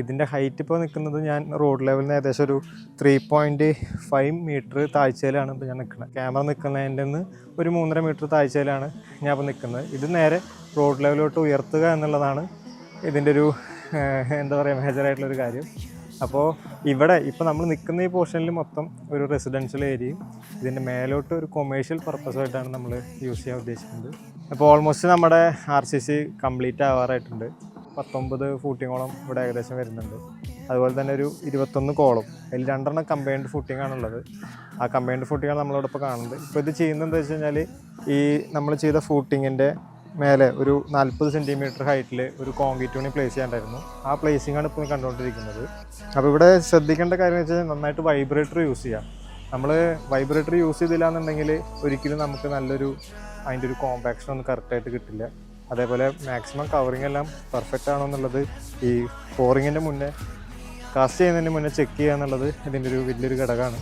ഇതിന്റെ ഹൈറ്റ് ഇപ്പോൾ നിൽക്കുന്നത് ഞാൻ റോഡ് ലെവലിൽ നിന്ന് ഏകദേശം ഒരു ത്രീ പോയിന്റ് ഫൈവ് മീറ്റർ താഴ്ചയിലാണ് ഇപ്പോൾ ഞാൻ നിൽക്കുന്നത്. ക്യാമറ നിൽക്കുന്നതിന്റെ നിന്ന് ഒരു മൂന്നര മീറ്റർ താഴ്ചയിലാണ് ഞാൻ ഇപ്പോൾ നിൽക്കുന്നത്. ഇത് നേരെ റോഡ് ലെവലിലോട്ട് ഉയർത്തുക എന്നുള്ളതാണ് ഇതിന്റെ ഒരു എന്താ പറയുക മേജറായിട്ടുള്ളൊരു കാര്യം. അപ്പോൾ ഇവിടെ ഇപ്പോൾ നമ്മൾ നിൽക്കുന്ന ഈ പോർഷനിൽ മൊത്തം ഒരു റെസിഡൻഷ്യൽ ഏരിയയും ഇതിന്റെ മേലോട്ട് ഒരു കൊമേഴ്ഷ്യൽ പർപ്പസായിട്ടാണ് നമ്മൾ യൂസ് ചെയ്യാൻ ഉദ്ദേശിക്കുന്നത്. അപ്പോൾ ഓൾമോസ്റ്റ് നമ്മുടെ ആർ സി സി കംപ്ലീറ്റ് ആവാറായിട്ടുണ്ട്. പത്തൊമ്പത് ഫൂട്ടിങ്ങോളം ഇവിടെ ഏകദേശം വരുന്നുണ്ട്. അതുപോലെ തന്നെ ഒരു ഇരുപത്തൊന്ന് കോളം അതിൽ രണ്ടെണ്ണം കമ്പൈൻഡ് ഫുട്ടിംഗ് ആണുള്ളത്. ആ കമ്പൈൻഡ് ഫുട്ടിങ്ങാണ് നമ്മളിവിടെ ഇപ്പോൾ കാണുന്നത്. ഇപ്പോൾ ഇത് ചെയ്യുന്നത് എന്താ വെച്ച് കഴിഞ്ഞാൽ ഈ നമ്മൾ ചെയ്ത ഫൂട്ടിങ്ങിന്റെ മേലെ ഒരു നാൽപ്പത് സെന്റിമീറ്റർ ഹൈറ്റിൽ ഒരു കോൺക്രീറ്റ് യൂണി പ്ലേസ് ചെയ്യാണ്ടായിരുന്നു ആ പ്ലേസിംഗ് ആണ് ഇപ്പോൾ കണ്ടുകൊണ്ടിരിക്കുന്നത്. അപ്പോൾ ഇവിടെ ശ്രദ്ധിക്കേണ്ട കാര്യം എന്ന് വെച്ചാൽ നന്നായിട്ട് വൈബ്രേറ്റർ യൂസ് ചെയ്യാം. നമ്മൾ വൈബ്രേറ്റർ യൂസ് ചെയ്തില്ല എന്നുണ്ടെങ്കിൽ ഒരിക്കലും നമുക്ക് നല്ലൊരു അതിന്റെ ഒരു കോമ്പാക്ഷൻ ഒന്നും കറക്റ്റായിട്ട് കിട്ടില്ല. അതേപോലെ മാക്സിമം കവറിങ് എല്ലാം പെർഫെക്റ്റ് ആണോ എന്നുള്ളത് ഈ ഫോറിങ്ങിന്റെ മുന്നേ കാസ്റ്റ് ചെയ്യുന്നതിന് മുന്നേ ചെക്ക് ചെയ്യുക എന്നുള്ളത് ഇതിന്റെ ഒരു വലിയൊരു ഘടകമാണ്.